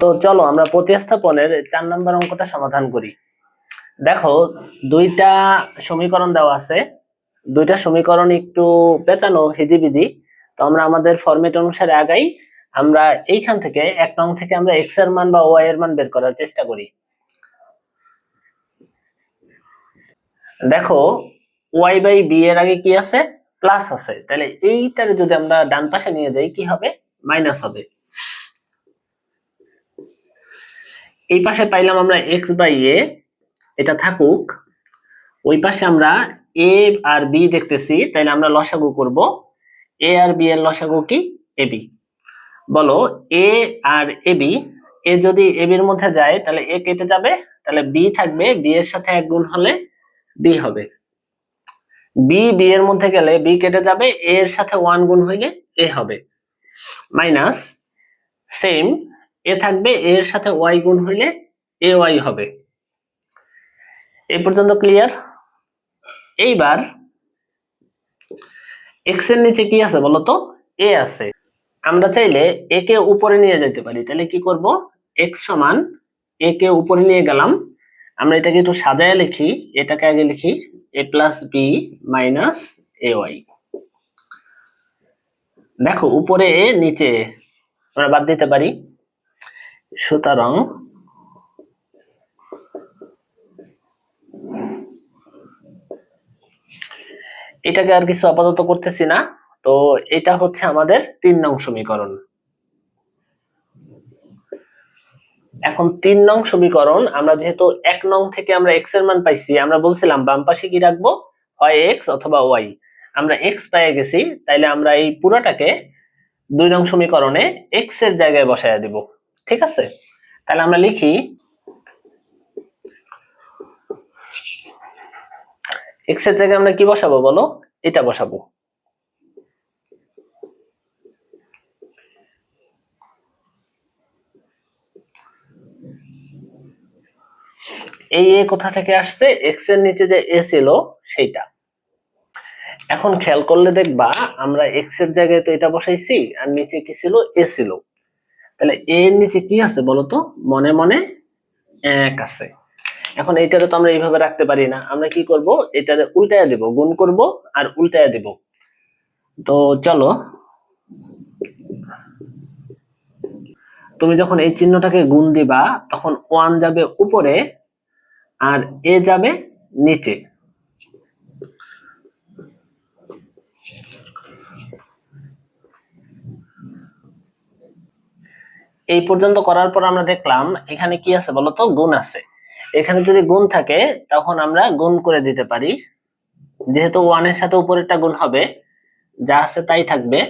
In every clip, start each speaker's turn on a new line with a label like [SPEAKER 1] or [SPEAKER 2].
[SPEAKER 1] তো চলো আমরা প্রতিস্থাপনের চার নম্বর অঙ্কটা সমাধান করি। দেখো, দুইটা সমীকরণ দেওয়া আছে। দুইটা সমীকরণ একটু পেঁচানো হিজিবিজি তো আমরা আমাদের ফরম্যাট অনুসারে আগাই। আমরা এইখান থেকে, এক নং থেকে আমরা এক্সের মান বা ওয়াই এর মান বের করার চেষ্টা করি। দেখো ওয়াই বাই বি এর আগে কি আছে? প্লাস আছে। তাহলে এইটার যদি আমরা ডান পাশে নিয়ে যাই, কি হবে? মাইনাস হবে। এই পাশে পাইলাম আমরা এক্স বাই এ এটা থাকুক। ওই পাশে আমরা এ আর বি দেখতেছি তাহলে আমরা লসাগু করব। এ আর বি এর লসাগু কি? এ বি বলো এ আর এ বি এ যদি এ বির মধ্যে যায়, তাহলে এ কেটে যাবে, তাহলে বি থাকবে বি এর সাথে এক গুণ হলে বি হবে। বি বি এর মধ্যে গেলে বি কেটে যাবে এ এর সাথে ওয়ান গুণ হইলে এ হবে। মাইনাস সেম এ থাকবে এ এর সাথে ওয়াই গুণ হইলে এ ওয়াই হবে। এই পর্যন্ত ক্লিয়ার এইবার এক্সের নিচে কি আছে বলতো? এ আছে। আমরা চাইলে এ উপরে নিয়ে যেতে পারি। তাহলে কি করব? এক্স সমান এ কে উপরে নিয়ে গেলাম। আমরা এটাকে একটু সাজায় লিখি। এটাকে আগে লিখি। A plus B minus A Y দেখো, উপরে এ, নিচে আমরা বাদ দিতে পারি। সুতরাং এটাকে আর কিছু আপাতত করতেছি না। তো এটা হচ্ছে আমাদের তিন নং সমীকরণ। এখন তিন নং সমীকরণ, আমরা যেহেতু এক নং থেকে আমরা এক্সের মান পাইছি, আমরা বলছিলাম বাম পাশে কি রাখব? হয় এক্স অথবা ওয়াই আমরা এক্স পেয়ে গেছি, তাইলে আমরা এই পুরোটাকে দুই নং সমীকরণে এক্সের জায়গায় বসায় দিব। ঠিক আছে? তাহলে আমরা লিখি এক্সের জায়গায় আমরা কি বসাবো বলো? এটা বসাবো। এই এ কোথা থেকে আসছে? এক্সের নিচে যে এ ছিল, সেইটা। এখন খেয়াল করলে দেখবা, আমরা এক্সের জায়গায় তো এটা বসাইছি, আর নিচে কি ছিল? এ ছিল। তাহলে এর নিচে কি আছে বলতো? মনে মনে এক আছে। এখন এইটারে তো আমরা এইভাবে রাখতে পারি না। আমরা কি করব? এটারে উল্টায়া দেব, গুণ করব আর উল্টায়া দেব। তো চলো। তুমি যখন এই চিহ্নটাকে গুণ দিবা, তখন ওয়ান যাবে উপরে আর এ যাবে নিচে। এই পর্যন্ত করার পর আমরা দেখলাম এখানে কি আছে বলতো? গুণ আছে। এখানে যদি গুণ থাকে, তখন আমরা গুণ করে দিতে পারি। যেহেতু ওয়ানের সাথে উপরেরটা গুণ হবে, যা আছে তাই থাকবে।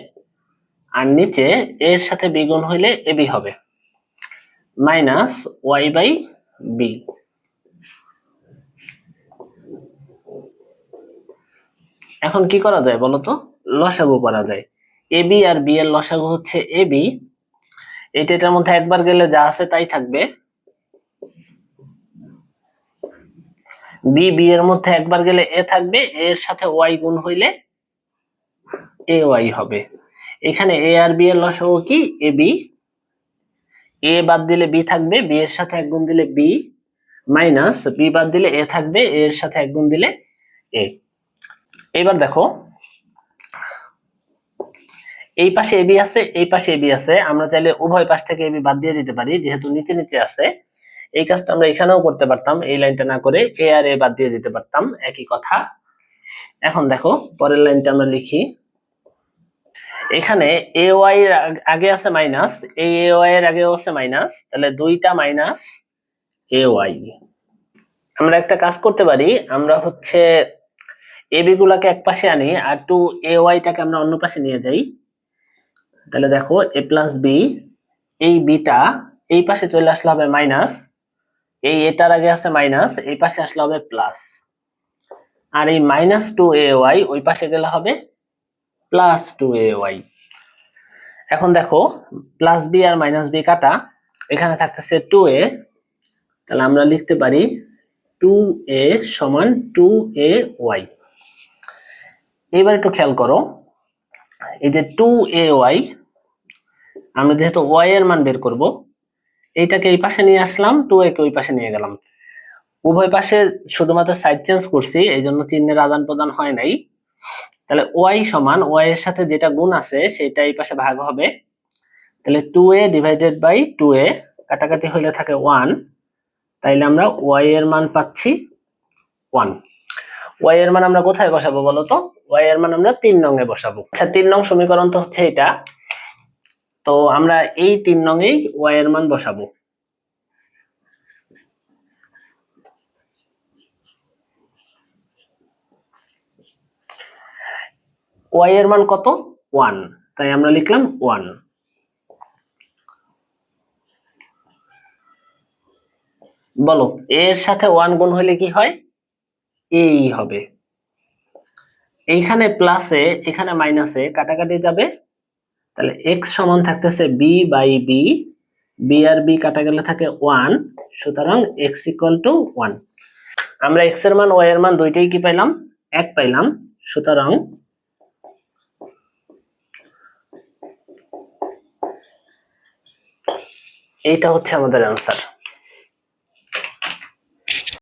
[SPEAKER 1] আর নিচে এর সাথে বি গুণ হইলে এ বি হবে। মাইনাস ওয়াই বাই বি এখন কি করা যায় বলতো? লসাগু করা যায়। এ বি আর বি এর লসাগু হচ্ছে এ এটা এটার মধ্যে একবার গেলে যা আছে তাই থাকবে। বি বি এর মধ্যে একবার গেলে এ থাকবে এর সাথে ওয়াই গুণ হইলে এ ওয়াই হবে। এখানে এ আর বি এর লসাগু কি? A B. এ বাদ দিলে বি থাকবে, বি এর সাথে এক গুণ দিলে বি মাইনাস, বি বাদ দিলে এ থাকবে এর সাথে এক গুণ দিলে এ। এবার দেখো এই পাশে এবি আছে, এই পাশে এবি আছে। আমরা চাইলে উভয় পাশ থেকে এবি বাদ দিয়ে দিতে পারি, যেহেতু নিচে নিচে আছে। এই কাজটা আমরা এখানেও করতে পারতাম, এই লাইনটা না করে এ আর এ বাদ দিয়ে দিতে পারতাম, একই কথা। এখন দেখো, পরের লাইনটা আমরা লিখি। এখানে এ ওয়াই এর আগে আছে মাইনাস এই এ ওয়াই এর আগেও আছে মাইনাস তাহলে দুইটা মাইনাস এ ওয়াই আমরা একটা কাজ করতে পারি, আমরা হচ্ছে এবি গুলাকে এক পাশে আনি, আর টু এ ওয়াইটাকে আমরা অন্য পাশে নিয়ে যাই। তাহলে দেখো, এ প্লাস বি এই বিটা এই পাশে চলে আসলে হবে মাইনাস এই এটার আগে আছে মাইনাস এই পাশে আসলে হবে প্লাস আর এই মাইনাস টু এ ওয়াই ওই পাশে গেলে হবে প্লাস টু এ ওয়াই এখন দেখো প্লাস বি আর মাইনাস বি কাটা, এখানে থাকতেছে টু এ তাহলে আমরা লিখতে পারি টু এ সমান টু এ ওয়াই এবার একটু খেয়াল করো এই যে টু এ ওয়াই আমরা যেহেতু ওয়াই এর মান বের করব, এইটাকে এই পাশে নিয়ে আসলাম টু কে ওই পাশে নিয়ে গেলাম। উভয় পাশে শুধুমাত্র সাইড চেঞ্জ করছি এই জন্য চিহ্নের আদান প্রদান হয় নাই। তাহলে ওয়াই সমান ওয়াই এর সাথে যেটা গুণ আছে, সেটা এই পাশে ভাগ হবে। তাহলে two A divided by two A কাটাকাটি হইলে থাকে ওয়ান তাইলে আমরা ওয়াই এর মান পাচ্ছি ওয়ান ওয়াই এর মান আমরা কোথায় বসাবো বলো তো? ওয়াই এর মান আমরা তিন নং এ বসাবো। আচ্ছা তিন নং সমীকরণ তো হচ্ছে এটা। তো আমরা এই তিন নং এই ওয়াই এর মান বসাবো। ওয়াই এর মান কত? ওয়ান। তাই আমরা লিখলাম ওয়ান। বলো, এর সাথে ওয়ান গুণ হলে কি হয়? এই হবে। এইখানে প্লাসে এখানে মাইনাসে কাটাকাটি যাবে। তাহলে এক্স সমান থাকতেছে বি বাই বি বি আর বি কাটা গেলে থাকে ওয়ান সুতরাং এক্স ইকুয়াল টু ওয়ান আমরা এক্সের মান ওয়াই এর মান দুইটাই কি পাইলাম? এক পাইলাম, সুতরাং এইটা হচ্ছে আমাদের অ্যান্সার